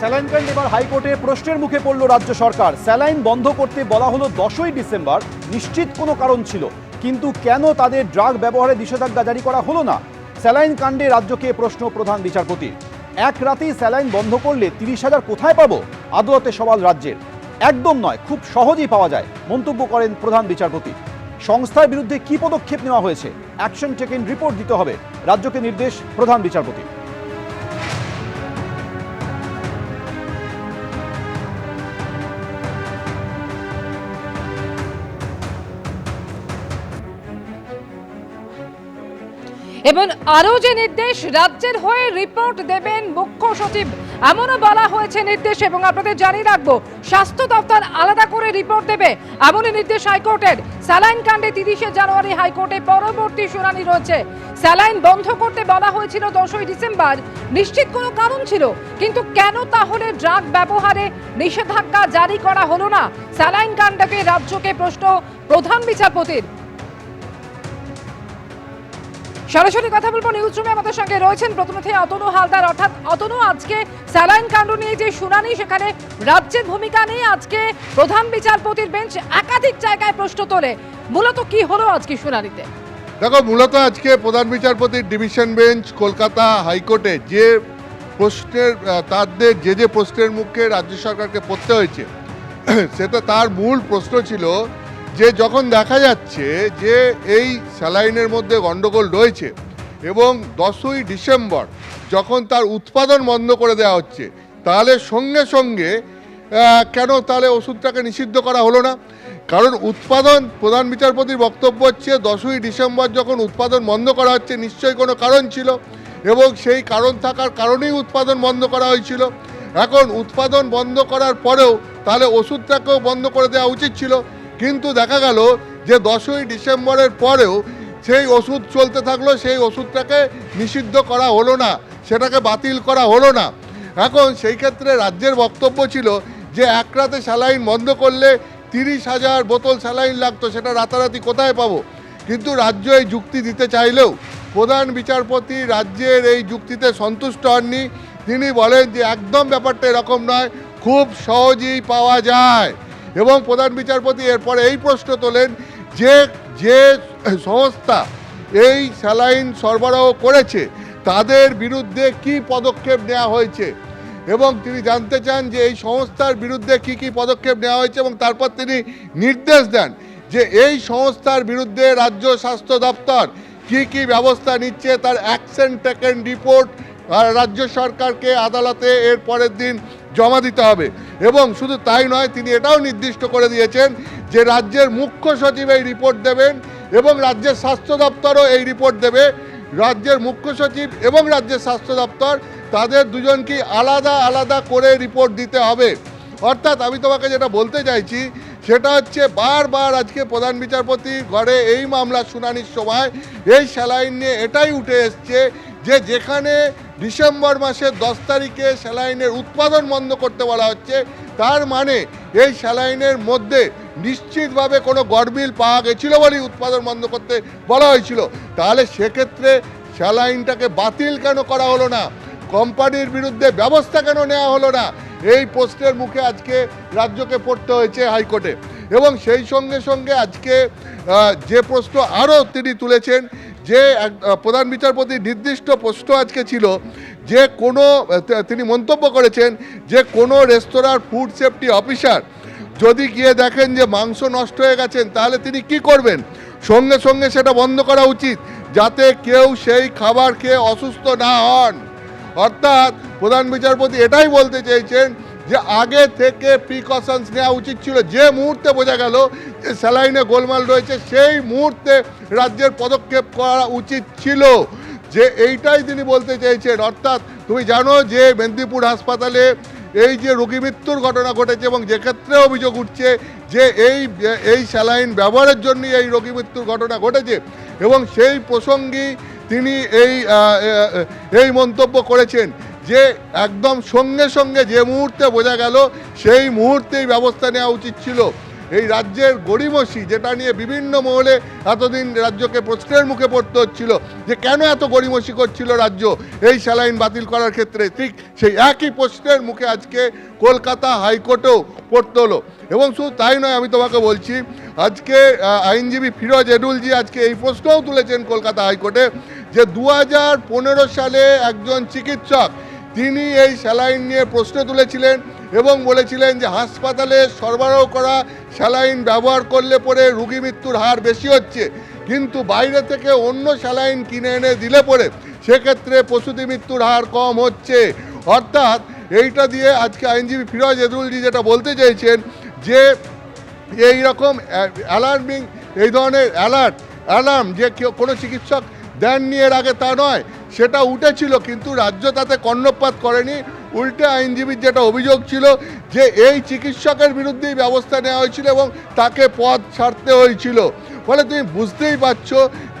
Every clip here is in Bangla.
স্যালাইন কাণ্ড এবার হাইকোর্টে প্রশ্নের মুখে পড়ল রাজ্য সরকার। স্যালাইন বন্ধ করতে বলা হলো দশই ডিসেম্বর। নিশ্চিত কোনো কারণ ছিল। কিন্তু কেন তাদের ড্রাগ ব্যবহারে নিষেধাজ্ঞা জারি করা হলো না? স্যালাইন কাণ্ডে রাজ্যকে প্রশ্ন প্রধান বিচারপতি এক রাতেই স্যালাইন বন্ধ করলে তিরিশ হাজার কোথায় পাবো? আদালতে সওয়াল রাজ্যের। একদম নয়, খুব সহজেই পাওয়া যায়, মন্তব্য করেন প্রধান বিচারপতি। সংস্থার বিরুদ্ধে কি পদক্ষেপ নেওয়া হয়েছে? অ্যাকশন টেকেন রিপোর্ট দিতে হবে। রাজ্যকে নির্দেশ প্রধান বিচারপতি এবং আরও যে নির্দেশ, রাজ্যের হয়ে রিপোর্ট দেবেন মুখ্য সচিব। এমনও বলা হয়েছে নির্দেশ এবং আপনাদের জানিয়ে রাখব, স্বাস্থ্য দপ্তর আলাদা করে রিপোর্ট দেবে, এমনই নির্দেশ হাইকোর্টের। স্যালাইন কাণ্ডে তিরিশে জানুয়ারি হাইকোর্টে পরবর্তী শুনানি রয়েছে। স্যালাইন বন্ধ করতে বলা হয়েছিল দশই ডিসেম্বর। নিশ্চিত কোনো কারণ ছিল, কিন্তু কেন তাহলে ড্রাগ ব্যবহারে নিষেধাজ্ঞা জারি করা হলো না? স্যালাইন কাণ্ডকে রাজ্যকে প্রশ্ন প্রধান বিচারপতির। সরাসরি কথা বলব নিউজ রুমে আমাদের সঙ্গে রয়েছেন প্রথমে অতনু হালদার। অর্থাৎ অতনু, আজকে স্যালাইন কাণ্ড নিয়ে যে শুনানি, সেখানে রাজ্যের ভূমিকা নিয়ে আজকে প্রধান বিচারপতির বেঞ্চ একাধিক জায়গায় প্রশ্ন তোলে। মূলত কি হলো আজকে শুনানিতে? দেখো, মূলত আজকে প্রধান বিচারপতির ডিভিশন বেঞ্চ, কলকাতা হাইকোর্টে যে প্রশ্নের তাদের যে যে প্রশ্নের মুখে রাজ্য সরকারকে পড়তে হয়েছে সেটা তার মূল প্রশ্ন ছিল যে যখন দেখা যাচ্ছে যে এই স্যালাইনের মধ্যে গন্ডগোল রয়েছে এবং দশই ডিসেম্বর যখন তার উৎপাদন বন্ধ করে দেওয়া হচ্ছে, তাহলে সঙ্গে সঙ্গে কেন তাহলে ওষুধটাকে নিষিদ্ধ করা হলো না? কারণ উৎপাদন, প্রধান বিচারপতির বক্তব্য হচ্ছে দশই ডিসেম্বর যখন উৎপাদন বন্ধ করা হচ্ছে, নিশ্চয়ই কোনো কারণ ছিল এবং সেই কারণ থাকার কারণেই উৎপাদন বন্ধ করা হয়েছিল। এখন উৎপাদন বন্ধ করার পরেও তাহলে ওষুধটাকেও বন্ধ করে দেওয়া উচিত ছিল। কিন্তু দেখা গেল যে দশই ডিসেম্বরের পরেও সেই ওষুধ চলতে থাকল, সেই ওষুধটাকে নিষিদ্ধ করা হলো না, সেটাকে বাতিল করা হলো না। এখন সেই ক্ষেত্রে রাজ্যের বক্তব্য ছিল যে এক রাতে স্যালাইন বন্ধ করলে তিরিশ হাজার বোতল স্যালাইন লাগতো, সেটা রাতারাতি কোথায় পাবো? কিন্তু রাজ্য এই যুক্তি দিতে চাইলেও প্রধান বিচারপতি রাজ্যের এই যুক্তিতে সন্তুষ্ট হননি। তিনি বলেন যে একদম ব্যাপারটা এরকম নয়, খুব সহজেই পাওয়া যায়। এবং প্রধান বিচারপতি এরপরে এই প্রশ্ন তোলেন যে যে সংস্থা এই স্যালাইন সরবরাহ করেছে, তাদের বিরুদ্ধে কি পদক্ষেপ নেওয়া হয়েছে? এবং তিনি জানতে চান যে এই সংস্থার বিরুদ্ধে কি কি পদক্ষেপ নেওয়া হয়েছে এবং তারপর তিনি নির্দেশ দেন যে এই সংস্থার বিরুদ্ধে রাজ্য স্বাস্থ্য দপ্তর কি কি ব্যবস্থা নিচ্ছে, তার অ্যাকশন টেকেন রিপোর্ট রাজ্য সরকারকে আদালতে এর পরের দিন জমা দিতে হবে। এবং শুধু তাই নয়, তিনি এটাও নির্দিষ্ট করে দিয়েছেন যে রাজ্যের মুখ্য সচিব এই রিপোর্ট দেবেন এবং রাজ্যের স্বাস্থ্য দপ্তরও এই রিপোর্ট দেবে। রাজ্যের মুখ্য সচিব এবং রাজ্যের স্বাস্থ্য দপ্তর, তাদের দুজনকে আলাদা আলাদা করে রিপোর্ট দিতে হবে। অর্থাৎ আমি তোমাকে যেটা বলতে চাইছি, সেটা হচ্ছে বারবার আজকে প্রধান বিচারপতি ঘরে এই মামলা শুনানির সময় এই স্যালাইন নিয়ে এটাই উঠে এসছে যে যেখানে ডিসেম্বর মাসের দশ তারিখে স্যালাইনের উৎপাদন বন্ধ করতে বলা হচ্ছে, তার মানে এই স্যালাইনের মধ্যে নিশ্চিতভাবে কোনো গরমিল পাওয়া গেছিল বলেই উৎপাদন বন্ধ করতে বলা হয়েছিল। তাহলে সেক্ষেত্রে স্যালাইনটাকে বাতিল কেন করা হলো না? কোম্পানির বিরুদ্ধে ব্যবস্থা কেন নেওয়া হলো না? এই পোস্টের মুখে আজকে রাজ্যকে পড়তে হয়েছে হাইকোর্টে। এবং সেই সঙ্গে সঙ্গে আজকে যে প্রশ্ন আরও তিনি তুলেছেন যে প্রধান বিচারপতি নির্দিষ্ট প্রশ্ন আজকে ছিল, যে কোনো তিনি মন্তব্য করেছেন যে কোনো রেস্তোরাঁর ফুড সেফটি অফিসার যদি গিয়ে দেখেন যে মাংস নষ্ট হয়ে গেছেন, তাহলে তিনি কি করবেন? সঙ্গে সঙ্গে সেটা বন্ধ করা উচিত, যাতে কেউ সেই খাবার খেয়ে অসুস্থ না হন। অর্থাৎ প্রধান বিচারপতি এটাই বলতে চেয়েছেন যে আগে থেকে প্রিকশনস নেওয়া উচিত ছিল। যে মুহূর্তে বোঝা গেল যে স্যালাইনে গোলমাল রয়েছে, সেই মুহূর্তে রাজ্যের পদক্ষেপ করা উচিত ছিল। যে এইটাই তিনি বলতে চাইছেন অর্থাৎ তুমি জানো যে মেদিনীপুর হাসপাতালে এই যে রোগী মৃত্যুর ঘটনা ঘটেছে এবং যে ক্ষেত্রে অভিযোগ উঠছে যে এই এই স্যালাইন ব্যবহারের জন্যই এই রোগী মৃত্যুর ঘটনা ঘটেছে এবং সেই প্রসঙ্গেই তিনি এই এই মন্তব্য করেছেন। যে একদম সঙ্গে সঙ্গে যে মুহূর্তে বোঝা গেল, সেই মুহূর্তেই ব্যবস্থা নেওয়া উচিত ছিল। এই রাজ্যের গড়িমসি যেটা নিয়ে বিভিন্ন মহলে এতদিন রাজ্যকে প্রশ্নের মুখে পড়তে হচ্ছিল, যে কেন এত গড়িমসি করছিল রাজ্য, এই স্যালাইন বাতিল করার ক্ষেত্রে ঠিক সেই একই প্রশ্নের মুখে আজকে কলকাতা হাইকোর্টেও পড়তে হলো। এবং শুধু তাই নয়, আমি তোমাকে বলছি, আজকে আইনজীবী ফিরোজ এডুলজি আজকে এই প্রশ্নও তুলেছেন কলকাতা হাইকোর্টে, যে দু হাজার পনেরো সালে একজন চিকিৎসক তিনি এই স্যালাইন নিয়ে প্রশ্ন তুলেছিলেন এবং বলেছিলেন যে হাসপাতালে সরবরাহ করা স্যালাইন ব্যবহার করলে পরে রুগী মৃত্যুর হার বেশি হচ্ছে। কিন্তু বাইরে থেকে অন্য স্যালাইন কিনে এনে দিলে পরে সেক্ষেত্রে প্রসূতি মৃত্যুর হার কম হচ্ছে। অর্থাৎ এইটা দিয়ে আজকে আইনজীবী ফিরোজ এদরুলজি যেটা বলতে চাইছেন যে এই রকম অ্যালার্মিং, এই ধরনের অ্যালার্ট, অ্যালার্ম যে কেউ কোনো চিকিৎসক দেননি এর আগে তা নয় সেটা উঠেছিল কিন্তু রাজ্য তাতে কর্ণপাত করেনি। উল্টে আইনজীবীর যেটা অভিযোগ ছিল যে এই চিকিৎসকের বিরুদ্ধেই ব্যবস্থা নেওয়া হয়েছিল এবং তাকে পথ ছাড়তে হয়েছিল। ফলে তুমি বুঝতেই পারছ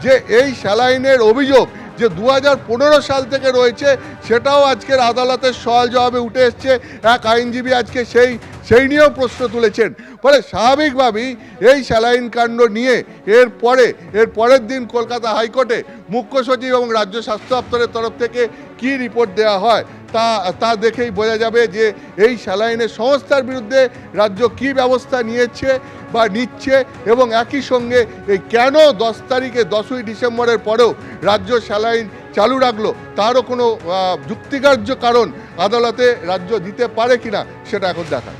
যে এই স্যালাইনের অভিযোগ যে দু হাজার পনেরো সাল থেকে রয়েছে, সেটাও আজকের আদালতের সওয়াল জবাবে উঠে এসছে। এক আইনজীবী আজকে সেই সেই নিয়েও প্রশ্ন তুলেছেন। ফলে স্বাভাবিকভাবেই এই স্যালাইন কাণ্ড নিয়ে এর পরে, এর পরের দিন কলকাতা হাইকোর্টে মুখ্য সচিব এবং রাজ্য স্বাস্থ্য দপ্তরের তরফ থেকে কি রিপোর্ট দেওয়া হয়, তা তা দেখেই বোঝা যাবে যে এই স্যালাইনের সংস্থার বিরুদ্ধে রাজ্য কি ব্যবস্থা নিয়েছে বা নিচ্ছে এবং একই সঙ্গে এই কেন দশ তারিখে দশই ডিসেম্বরের পরেও রাজ্য স্যালাইন চালু রাখল, তারও কোনো যুক্তিকার্য কারণ আদালতে রাজ্য দিতে পারে কিনা সেটা এখন দেখা